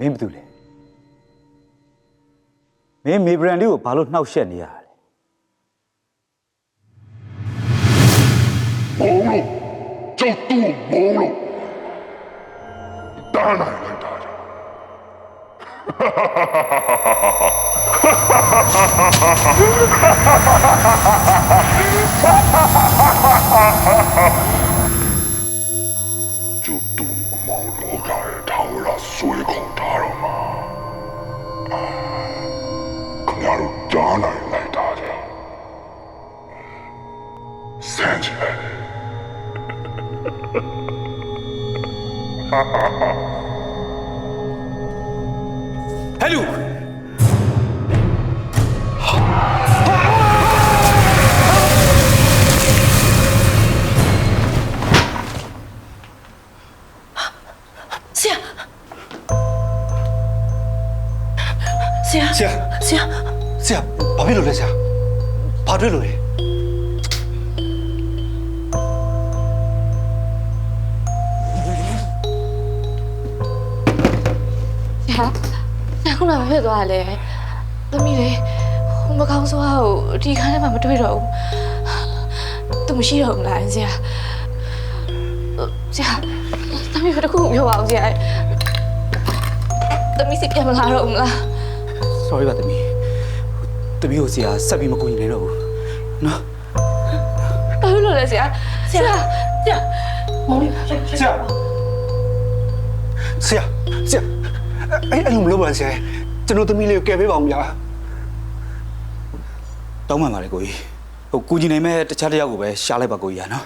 မင်းဘာလုပ်လဲမင်းမေဘရန်လေးကိုဘာလို့နှောက်ယှက်နေရလဲ 朦朧，叫杜朦胧。当然来打仗。哈哈哈哈哈哈哈哈！就赌毛罗盖掏了水口大了嘛，啊，可要打来。Hallo! 시야. 시야. 시야. 바비를 해, 시야. 바비를 해. ဆရာဘာတွေ့လို့လဲဆရာဆရာခုနကဖြစ်သွားတယ်လေသမီးလေးဟိုမကောင်းဆိုးဟာကိုဒီခါထဲမှာမတွေ့တော့ဘူးသူမရှိတော့ဘူးလားဆရာဆရာသမီးဘယ်တစ်ခုပြောပါအောင်ဆရာသမီးစီပြန်မလာတော့ဘူးလား sorry ပါတမီးတမီးကိုဆရာဆက်ပြီးမကူညီနိုင်တော့ဘူးနော်ဘာဖြစ်လို့လဲဆရာဆရာဆရာမောင်လေးဆရာဆရာဆရာ အဲ့အဲ့လိုမလုပ်ပါနဲ့ဆရာကျွန်တော်သမီးလေးကိုကယ်ပေးပါဦးဗျာတောင်းပန်ပါလေကိုကြီးဟိုကူညီနိုင်မဲ့တခြားတစ်ယောက်ကိုပဲရှားလိုက်ပါကိုကြီးဟာနော်